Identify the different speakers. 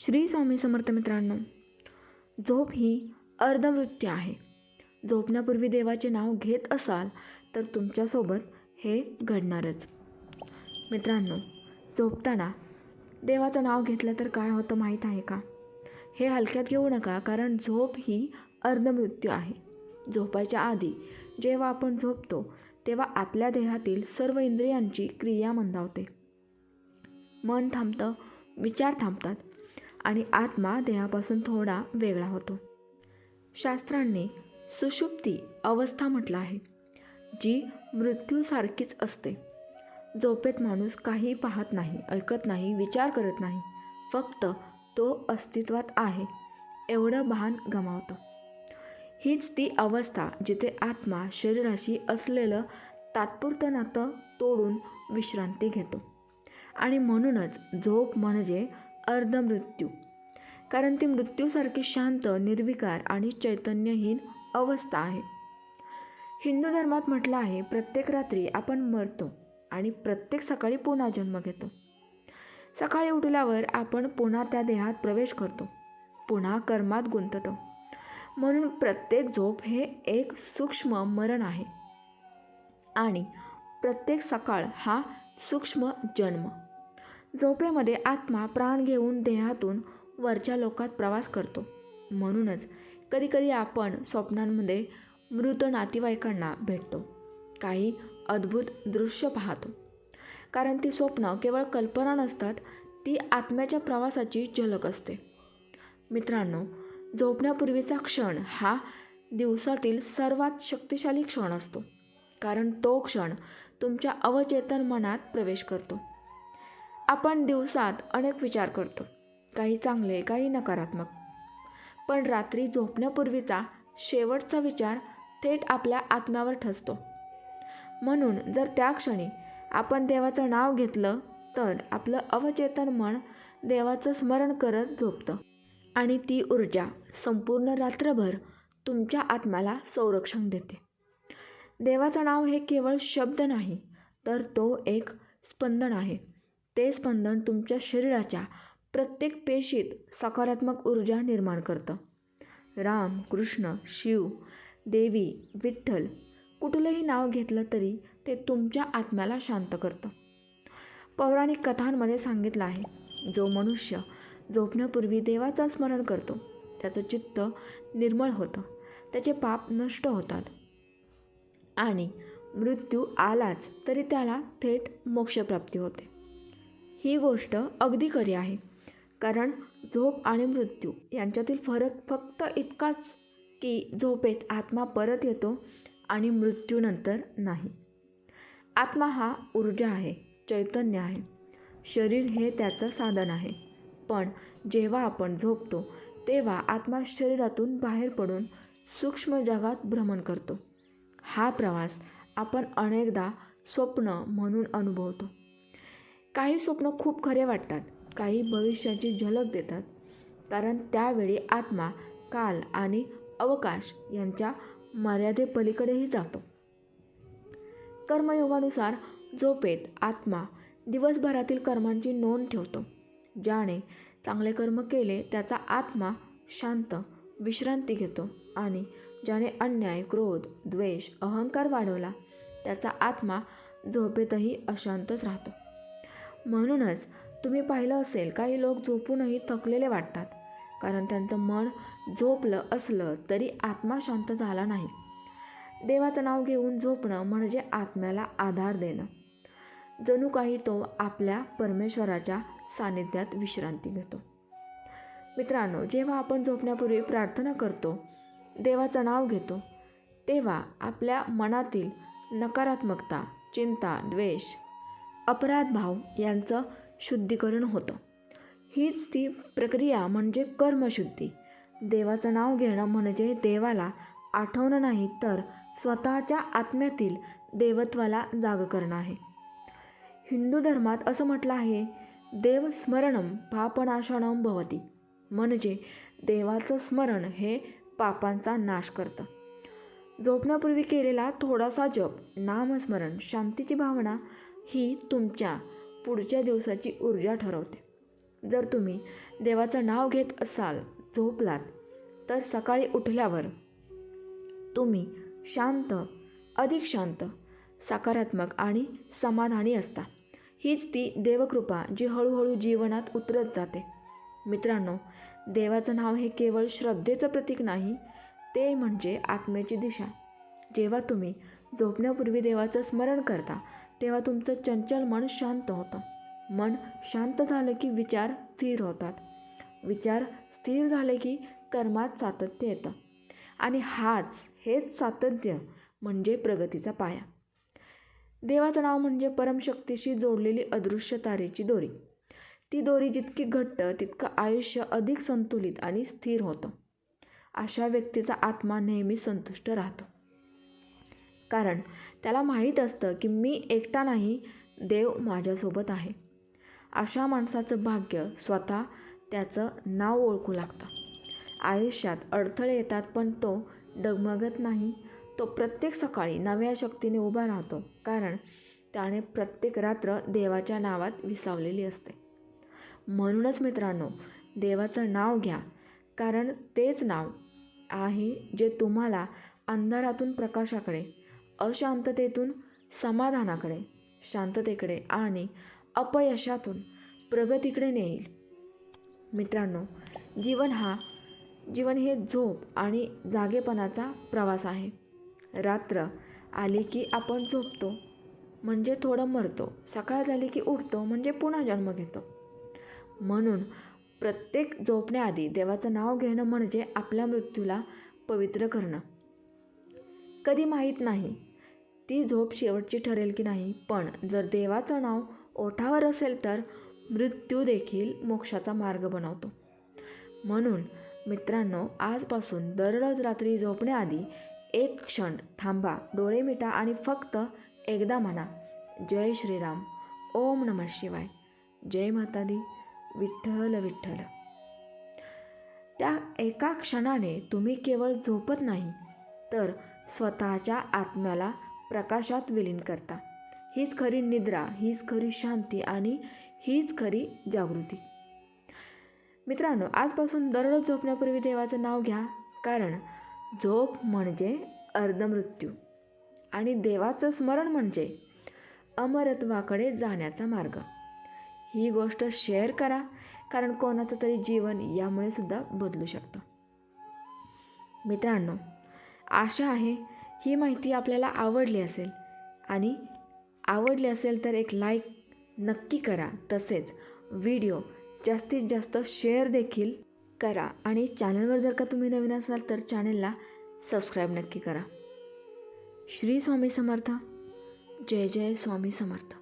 Speaker 1: श्री स्वामी समर्थ मित्रांनो झोप ही अर्धमृत्यू आहे. झोपण्यापूर्वी देवाचे नाव घेत असाल तर तुमच्यासोबत हे घडणारच. मित्रांनो झोपताना देवाचं नाव घेतलं तर काय होतं माहीत आहे का? हे हलक्यात घेऊ नका कारण झोप ही अर्धमृत्यू आहे. झोपायच्या आधी जेव्हा आपण झोपतो तेव्हा आपल्या देहातील सर्व इंद्रियांची क्रिया मंदावते. मन थांबतं विचार थांबतात आणि आत्मा देहापासून थोडा वेगळा होतो. शास्त्रांनी सुषुप्ती अवस्था म्हटलं आहे जी मृत्यूसारखीच असते. झोपेत माणूस काही पाहत नाही ऐकत नाही विचार करत नाही. फक्त तो अस्तित्वात आहे एवढं भान गमावतो. हीच ती अवस्था जिथे आत्मा शरीराशी असलेलं तात्पुरतं नातं तोडून विश्रांती घेतो. आणि म्हणूनच झोप म्हणजे अर्धमृत्यू. कारण ती मृत्यूसारखी शांत निर्विकार आणि चैतन्यहीन अवस्था आहे. हिंदू धर्मात म्हटलं आहे प्रत्येक रात्री आपण मरतो आणि प्रत्येक सकाळी पुन्हा जन्म घेतो. सकाळी उठल्यावर आपण पुन्हा त्या देहात प्रवेश करतो पुन्हा कर्मात गुंततो. म्हणून प्रत्येक झोप हे एक सूक्ष्म मरण आहे. आणि प्रत्येक सकाळ हा सूक्ष्म जन्म. झोपेमध्ये आत्मा प्राण घेऊन देहातून वरच्या लोकात प्रवास करतो. म्हणूनच कधीकधी आपण स्वप्नांमध्ये मृत नातेवाईकांना भेटतो. काही अद्भुत दृश्य पाहतो. कारण ती स्वप्न केवळ कल्पना नसतात ती आत्म्याच्या प्रवासाची झलक असते. मित्रांनो झोपण्यापूर्वीचा क्षण हा दिवसातील सर्वात शक्तिशाली क्षण असतो. कारण तो क्षण तुमच्या अवचेतन मनात प्रवेश करतो. आपण दिवसात अनेक विचार करतो. काही चांगले काही नकारात्मक. पण रात्री झोपण्यापूर्वीचा शेवटचा विचार थेट आपल्या आत्म्यावर ठसतो. म्हणून जर त्या क्षणी आपण देवाचं नाव घेतलं तर आपलं अवचेतन मन देवाचं स्मरण करत झोपतं. आणि ती ऊर्जा संपूर्ण रात्रभर तुमच्या आत्म्याला संरक्षण देते. देवाचं नाव हे केवळ शब्द नाही तर तो एक स्पंदन आहे. ते स्पंदन तुमच्या शरीराच्या प्रत्येक पेशीत सकारात्मक ऊर्जा निर्माण करतं. राम कृष्ण शिव देवी विठ्ठल कुठलंही नाव घेतलं तरी ते तुमच्या आत्म्याला शांत करतं. पौराणिक कथांमध्ये सांगितलं आहे जो मनुष्य झोपण्यापूर्वी देवाचं स्मरण करतो त्याचं चित्त निर्मळ होतं त्याचे पाप नष्ट होतात. आणि मृत्यू आलाच तरी त्याला थेट मोक्षप्राप्ती होते. ही गोष्ट अगदी खरी आहे. कारण झोप आणि मृत्यू यांच्यातील फरक फक्त इतकाच की झोपेत आत्मा परत येतो आणि मृत्यूनंतर नाही. आत्मा हा ऊर्जा आहे चैतन्य आहे. शरीर हे त्याचं साधन आहे. पण जेव्हा आपण झोपतो तेव्हा आत्मा शरीरातून बाहेर पडून सूक्ष्म जगात भ्रमण करतो. हा प्रवास आपण अनेकदा स्वप्न म्हणून अनुभवतो. काही स्वप्न खूप खरे वाटतात काही भविष्याची झलक देतात. कारण त्यावेळी आत्मा काल आणि अवकाश यांच्या मर्यादेपलीकडेही जातो. कर्मयोगानुसार झोपेत आत्मा दिवसभरातील कर्मांची नोंद ठेवतो ज्याने चांगले कर्म केले त्याचा आत्मा शांत विश्रांती घेतो आणि ज्याने अन्याय क्रोध द्वेष अहंकार वाढवला त्याचा आत्मा झोपेतही अशांतच राहतो. म्हणूनच तुम्ही पाहिलं असेल काही लोक झोपूनही थकलेले वाटतात. कारण त्यांचं मन झोपलं असलं तरी आत्मा शांत झाला नाही. देवाचं नाव घेऊन झोपणं म्हणजे आत्म्याला आधार देणं. जणू काही तो आपल्या परमेश्वराच्या सानिध्यात विश्रांती घेतो. मित्रांनो जेव्हा आपण झोपण्यापूर्वी प्रार्थना करतो देवाचं नाव घेतो तेव्हा आपल्या मनातील नकारात्मकता चिंता द्वेष अपराधभाव यांचं शुद्धीकरण होतं. हीच ती प्रक्रिया म्हणजे कर्मशुद्धी. देवाचं नाव घेणं म्हणजे देवाला आठवणं नाही तर स्वतःच्या आत्म्यातील देवत्वाला जाग करणं आहे. हिंदू धर्मात असं म्हटलं आहे देव स्मरणम पापनाशनम भवती. म्हणजे देवाचं स्मरण हे पापांचा नाश करतं. झोपण्यापूर्वी केलेला थोडासा जप नामस्मरण शांतीची भावना ही तुमच्या पुढच्या दिवसाची ऊर्जा ठरवते. जर तुम्ही देवाचं नाव घेत असाल झोपलात तर सकाळी उठल्यावर तुम्ही शांत अधिक शांत सकारात्मक आणि समाधानी असता. हीच ती देवकृपा जी हळूहळू जीवनात उतरत जाते. मित्रांनो देवाचं नाव हे केवळ श्रद्धेचं प्रतीक नाही ते म्हणजे आत्म्याची दिशा. जेव्हा तुम्ही झोपण्यापूर्वी देवाचं स्मरण करता तेव्हा तुमचं चंचल मन शांत होतं. मन शांत झालं की विचार स्थिर होतात. विचार स्थिर झाले की कर्मात सातत्य येतं. आणि हाच हेच सातत्य म्हणजे प्रगतीचा पाया. देवाचं नाव म्हणजे परमशक्तीशी जोडलेली अदृश्य तारेची दोरी. ती दोरी जितकी घट्ट तितकं आयुष्य अधिक संतुलित आणि स्थिर होतं. अशा व्यक्तीचा आत्मा नेहमी संतुष्ट राहतो. कारण त्याला माहीत असतं की मी एकटा नाही देव माझ्यासोबत आहे. अशा माणसाचं भाग्य स्वतः त्याचं नाव ओळखू लागतं. आयुष्यात अडथळे येतात पण तो डगमगत नाही. तो प्रत्येक सकाळी नव्या शक्तीने उभा राहतो कारण त्याने प्रत्येक रात्र देवाच्या नावात विसावलेली असते. म्हणूनच मित्रांनो देवाचं नाव घ्या कारण तेच नाव आहे जे तुम्हाला अंधारातून प्रकाशाकडे अशांततेतून समाधानाकडे शांततेकडे आणि अपयशातून प्रगतीकडे नेईल. मित्रांनो जीवन हा जीवन हे झोप आणि जागेपणाचा प्रवास आहे. रात्र आली की आपण झोपतो म्हणजे थोडं मरतो. सकाळ झाली की उठतो म्हणजे पुन्हा जन्म घेतो. म्हणून प्रत्येक झोपण्याआधी देवाचं नाव घेणं म्हणजे आपल्या मृत्यूला पवित्र करणं. कधी माहीत नाही ती झोप शेवटची ठरेल की नाही पण जर देवाचं नाव ओठावर असेल तर मृत्यू देखील मोक्षाचा मार्ग बनवतो. म्हणून मित्रांनो आजपासून दररोज रात्री झोपण्याआधी एक क्षण थांबा डोळे मिटा आणि फक्त एकदा म्हणा जय श्रीराम ओम नम शिवाय जय माता दी विठ्ठल विठ्ठल. त्या एका क्षणाने तुम्ही केवळ झोपत नाही तर स्वतःच्या आत्म्याला प्रकाशात विलीन करता. हीच खरी निद्रा हीच खरी शांती आणि हीच खरी जागृती. मित्रांनो आजपासून दररोज झोपण्यापूर्वी देवाचं नाव घ्या. कारण झोप म्हणजे अर्धमृत्यू आणि देवाचं स्मरण म्हणजे अमरत्वाकडे जाण्याचा मार्ग. ही गोष्ट शेअर करा कारण कोणाचं तरी जीवन यामुळे सुद्धा बदलू शकतं. मित्रांनो आशा आहे ही माहिती आपल्याला आवडली असेल. आणि आवडली असेल तर एक लाईक नक्की करा. तसेच व्हिडिओ जास्तीत जास्त शेअर देखील करा. आणि चॅनलवर जर का तुम्ही नवीन असाल तर चॅनलला सबस्क्राईब नक्की करा. श्री स्वामी समर्थ. जय जय स्वामी समर्थ.